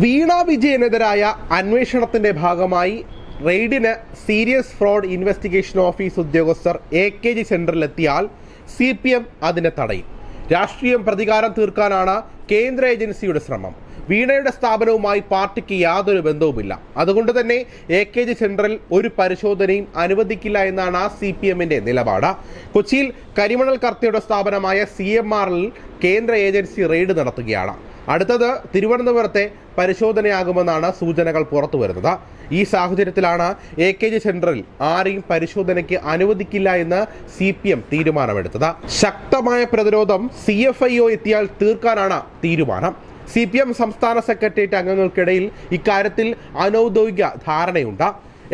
വീണ വിജയനെതിരായ അന്വേഷണത്തിന്റെ ഭാഗമായി റെയ്ഡിന് സീരിയസ് ഫ്രോഡ് ഇൻവെസ്റ്റിഗേഷൻ ഓഫീസ് ഉദ്യോഗസ്ഥർ എ കെ ജി സെന്ററിലെത്തിയാൽ സി പി എം അതിനെ തടയും. രാഷ്ട്രീയം പ്രതികാരം തീർക്കാനാണ് കേന്ദ്ര ഏജൻസിയുടെ ശ്രമം. വീണയുടെ സ്ഥാപനവുമായി പാർട്ടിക്ക് യാതൊരു ബന്ധവുമില്ല. അതുകൊണ്ട് തന്നെ എ കെ ജി സെന്ററിൽ ഒരു പരിശോധനയും അനുവദിക്കില്ല എന്നാണ് സി പി എമ്മിന്റെ നിലപാട്. കൊച്ചിയിൽ കരിമണൽ കർത്തയുടെ സ്ഥാപനമായ സി എം ആറിൽ കേന്ദ്ര ഏജൻസി റെയ്ഡ് നടത്തുകയാണ്. അടുത്തത് തിരുവനന്തപുരത്തെ പരിശോധനയാകുമെന്നാണ് സൂചനകൾ പുറത്തു വരുന്നത്. ഈ സാഹചര്യത്തിലാണ് എ കെ ജി സെന്ററിൽ ആരെയും പരിശോധനയ്ക്ക് അനുവദിക്കില്ല എന്ന് സി പി എം തീരുമാനമെടുത്തത്. ശക്തമായ പ്രതിരോധം സി എഫ് ഐ ഒ എത്തിയാൽ തീർക്കാനാണ് തീരുമാനം. സി പി എം സംസ്ഥാന സെക്രട്ടേറിയറ്റ് അംഗങ്ങൾക്കിടയിൽ ഇക്കാര്യത്തിൽ അനൗദ്യോഗിക ധാരണയുണ്ട്.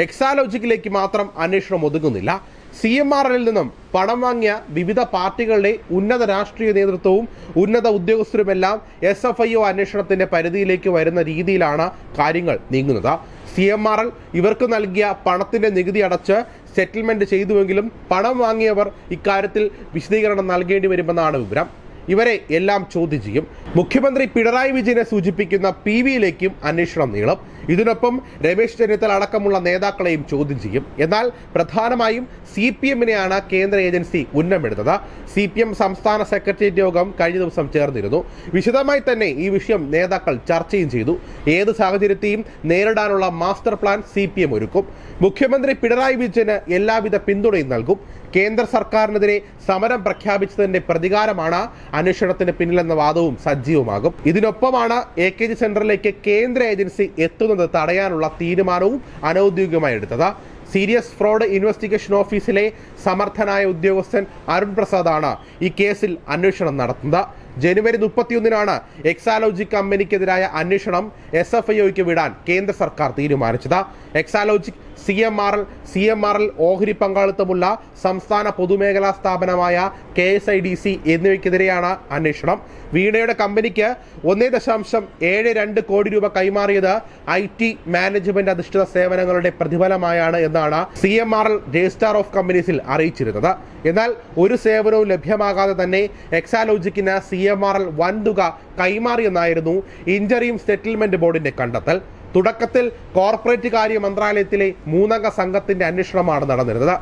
എക്സാലോജിക്കിലേക്ക് മാത്രം അന്വേഷണം ഒതുങ്ങുന്നില്ല. സി എം ആർ എല്ലിൽ നിന്നും പണം വാങ്ങിയ വിവിധ പാർട്ടികളുടെ ഉന്നത രാഷ്ട്രീയ നേതൃത്വവും ഉന്നത ഉദ്യോഗസ്ഥരുമെല്ലാം എസ് എഫ് ഐ ഒ അന്വേഷണത്തിന്റെ പരിധിയിലേക്ക് വരുന്ന രീതിയിലാണ് കാര്യങ്ങൾ നീങ്ങുന്നത്. സി എം ആർ എൽ ഇവർക്ക് നൽകിയ പണത്തിന്റെ നികുതി അടച്ച് സെറ്റിൽമെന്റ് ചെയ്തുവെങ്കിലും പണം വാങ്ങിയവർ ഇക്കാര്യത്തിൽ വിശദീകരണം നൽകേണ്ടി വരുമെന്നാണ് വിവരം. ഇവരെ എല്ലാം ചോദ്യം ചെയ്യും. മുഖ്യമന്ത്രി പിണറായി വിജയനെ സൂചിപ്പിക്കുന്ന പി വിയിലേക്കും അന്വേഷണം നീളും. ഇതിനൊപ്പം രമേശ് ചെന്നിത്തല അടക്കമുള്ള നേതാക്കളെയും ചോദ്യം ചെയ്യും. എന്നാൽ പ്രധാനമായും സി പി എമ്മിനെയാണ് കേന്ദ്ര ഏജൻസി ഉന്നമെടുത്തത്. സി പി എം സംസ്ഥാന സെക്രട്ടേറിയറ്റ് യോഗം കഴിഞ്ഞ ദിവസം ചേർന്നിരുന്നു. വിശദമായി തന്നെ ഈ വിഷയം നേതാക്കൾ ചർച്ചയും ചെയ്തു. ഏത് സാഹചര്യത്തെയും നേരിടാനുള്ള master plan C P M ഒരുക്കും. മുഖ്യമന്ത്രി പിണറായി വിജയന് എല്ലാവിധ പിന്തുണയും നൽകും. കേന്ദ്ര സർക്കാരിനെതിരെ സമരം പ്രഖ്യാപിച്ചതിന്റെ പ്രതികാരമാണ് അന്വേഷണത്തിന് പിന്നിലെന്ന വാദവും സജീവമാകും. ഇതിനൊപ്പമാണ് എ കെ ജി സെന്ററിലേക്ക് കേന്ദ്ര ഏജൻസി എത്തുന്നത് തടയാനുള്ള തീരുമാനവും അനൌദ്യോഗികമായി എടുത്തത്. സീരിയസ് ഫ്രോഡ് ഇൻവെസ്റ്റിഗേഷൻ ഓഫീസിലെ സമർത്ഥനായ ഉദ്യോഗസ്ഥൻ അരുൺ പ്രസാദാണ് ഈ കേസിൽ അന്വേഷണം നടത്തുന്നത്. ജനുവരി മുപ്പത്തിയൊന്നിനാണ് എക്സാലോജി കമ്പനിക്കെതിരായ അന്വേഷണം എസ് എഫ് ഐഒക്ക് വിടാൻ കേന്ദ്ര സർക്കാർ തീരുമാനിച്ചത്. Exalogic C M R L C M R L ഓഹരി പങ്കാളിത്തമുള്ള സംസ്ഥാന പൊതുമേഖലാ സ്ഥാപനമായ K S I D C എന്നിവയ്ക്കെതിരെയാണ് അന്വേഷണം. വീണയുടെ കമ്പനിക്ക് ഒന്നേ ദശാംശം ഏഴ് രണ്ട് കോടി രൂപ കൈമാറിയത് ഐ ടി മാനേജ്മെന്റ് അധിഷ്ഠിത സേവനങ്ങളുടെ പ്രതിഫലമായാണ് എന്നാണ് C M R L registrar of കമ്പനീസിൽ അറിയിച്ചിരുന്നത്. എന്നാൽ ഒരു സേവനവും ലഭ്യമാകാതെ തന്നെ എക്സാലോജിക്കിന് സി എം ആർ എൽ വൻതുക കൈമാറിയെന്നായിരുന്നു ഇഞ്ചറിയും സെറ്റിൽമെന്റ് ബോർഡിന്റെ കണ്ടെത്തൽ. തുടക്കത്തിൽ കോർപ്പറേറ്റ് കാര്യ മന്ത്രാലയത്തിലെ മൂന്നംഗ സംഘത്തിന്റെ അന്വേഷണമാണ് നടന്നിരുന്നത്.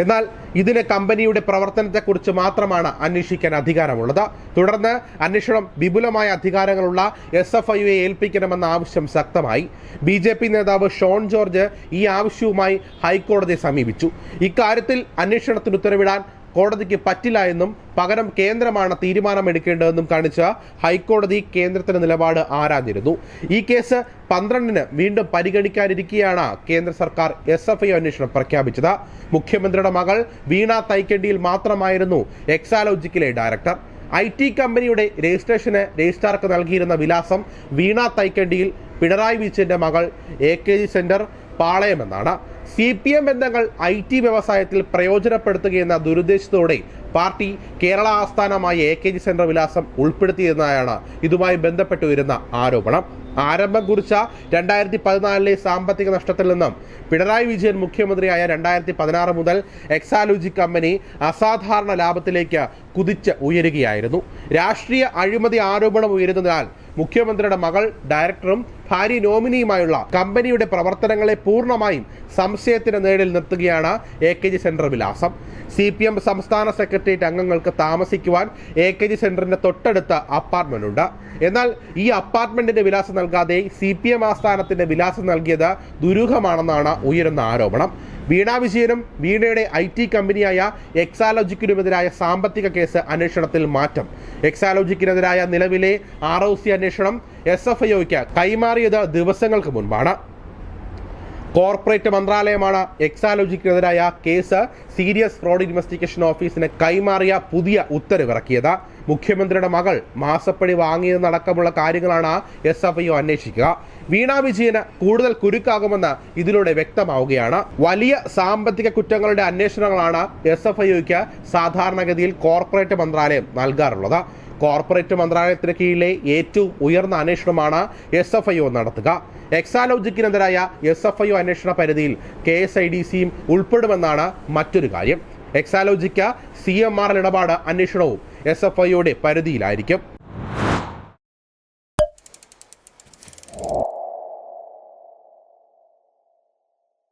എന്നാൽ ഇതിന് കമ്പനിയുടെ പ്രവർത്തനത്തെക്കുറിച്ച് മാത്രമാണ് അന്വേഷിക്കാൻ അധികാരമുള്ളത്. തുടർന്ന് അന്വേഷണം വിപുലമായ അധികാരങ്ങളുള്ള എസ് എഫ് ഐയെ ഏൽപ്പിക്കണമെന്ന ആവശ്യം ശക്തമായി. ബി ജെ പി നേതാവ് ഷോൺ ജോർജ് ഈ ആവശ്യവുമായി ഹൈക്കോടതിയെ സമീപിച്ചു. ഇക്കാര്യത്തിൽ അന്വേഷണത്തിന് ഉത്തരവിടാൻ കോടതിക്ക് പറ്റില്ല എന്നും പകരം കേന്ദ്രമാണ് തീരുമാനമെടുക്കേണ്ടതെന്നും കാണിച്ച ഹൈക്കോടതി കേന്ദ്രത്തിന്റെ നിലപാട് ആരാഞ്ഞിരുന്നു. ഈ കേസ് പന്ത്രണ്ടിന് വീണ്ടും പരിഗണിക്കാനിരിക്കെയാണ് കേന്ദ്ര സർക്കാർ എസ് എഫ് ഐ അന്വേഷണം പ്രഖ്യാപിച്ചത്. മുഖ്യമന്ത്രിയുടെ മകൾ വീണ തൈക്കണ്ടിയിൽ മാത്രമായിരുന്നു എക്സാലോജിക്കിലെ ഡയറക്ടർ. ഐ ടി കമ്പനിയുടെ രജിസ്ട്രേഷന് രജിസ്ട്രാർക്ക് നൽകിയിരുന്ന വിലാസം വീണ തൈക്കണ്ടിയിൽ പിണറായി വിജയന്റെ മകൾ എ കെ ജി സെന്റർ പാളയമെന്നാണ്. സി പി എം ബന്ധങ്ങൾ ഐ ടി വ്യവസായത്തിൽ പ്രയോജനപ്പെടുത്തുകയെന്ന ദുരുദ്ദേശത്തോടെ പാർട്ടി കേരള ആസ്ഥാനമായ എ കെ ജി സെന്റർ വിലാസം ഉൾപ്പെടുത്തിയെന്നായാണ് ഇതുമായി ബന്ധപ്പെട്ടു വരുന്ന ആരോപണം. ആരംഭം കുറിച്ച രണ്ടായിരത്തി പതിനാലിലെ സാമ്പത്തിക നഷ്ടത്തിൽ നിന്നും പിണറായി വിജയൻ മുഖ്യമന്ത്രിയായ രണ്ടായിരത്തി പതിനാറ് മുതൽ എക്സാലോജി കമ്പനി അസാധാരണ ലാഭത്തിലേക്ക് കുതിച്ച് ഉയരുകയായിരുന്നു. രാഷ്ട്രീയ അഴിമതി ആരോപണം ഉയരുന്നതിനാൽ മുഖ്യമന്ത്രിയുടെ മകൾ ഡയറക്ടറും ഭാര്യ നോമിനിയുമായുള്ള കമ്പനിയുടെ പ്രവർത്തനങ്ങളെ പൂർണമായും സംശയത്തിന് നേടിൽ നിർത്തുകയാണ് എ കെ ജി സെന്റർ വിലാസം. സി പി എം സംസ്ഥാന സെക്രട്ടേറിയറ്റ് അംഗങ്ങൾക്ക് താമസിക്കുവാൻ എ കെ ജി സെന്ററിന്റെ തൊട്ടടുത്ത അപ്പാർട്ട്മെന്റ് ഉണ്ട് എന്നാൽ ഈ അപ്പാർട്ട്മെന്റിന്റെ വിലാസം നൽകാതെ സി പി എം ആസ്ഥാനത്തിന്റെ വിലാസം നൽകിയത് ദുരൂഹമാണെന്നാണ് ഉയരുന്ന ആരോപണം. വീണ വിജയനും വീണയുടെ ഐ ടി കമ്പനിയായ എക്സാലോജിക്കിനുമെതിരായ സാമ്പത്തിക കേസ് അന്വേഷണത്തിൽ മാറ്റം. എക്സാലോജിക്കിനെതിരായ നിലവിലെ ആർ ഒ സി അന്വേഷണം എസ് എഫ് ഐഒയ്ക്ക് കൈമാറിയത് ദിവസങ്ങൾക്ക് മുൻപാണ്. കോർപ്പറേറ്റ് മന്ത്രാലയമാണ് എക്സാലോജിക്കിനെതിരായ കേസ് സീരിയസ് ഫ്രോഡ് ഇൻവെസ്റ്റിഗേഷൻ ഓഫീസിന് കൈമാറിയ പുതിയ ഉത്തരവിറക്കിയത്. മുഖ്യമന്ത്രിയുടെ മകൾ മാസപ്പടി വാങ്ങിയതെന്നടക്കമുള്ള കാര്യങ്ങളാണ് എസ് എഫ് ഐ അന്വേഷിക്കുക. വീണ വിജയന് കൂടുതൽ കുരുക്കാകുമെന്ന് ഇതിലൂടെ വ്യക്തമാവുകയാണ്. വലിയ സാമ്പത്തിക കുറ്റങ്ങളുടെ അന്വേഷണങ്ങളാണ് എസ് എഫ് ഐക്ക് സാധാരണഗതിയിൽ കോർപ്പറേറ്റ് മന്ത്രാലയം നൽകാറുള്ളത്. കോർപ്പറേറ്റ് മന്ത്രാലയത്തിന് കീഴിലെ ഏറ്റവും ഉയർന്ന അന്വേഷണമാണ് എസ് എഫ് ഐ ഒ നടത്തുക. എക്സാലോജിക്കിനെതിരായ എസ് എഫ് ഐ ഒ അന്വേഷണ പരിധിയിൽ കെ എസ് ഐ ഡി സിയും ഉൾപ്പെടുമെന്നാണ് മറ്റൊരു കാര്യം. എക്സാലോജിക്ക സി എം ആർ ഇടപാട് അന്വേഷണവും എസ് എഫ് ഐയുടെ പരിധിയിലായിരിക്കും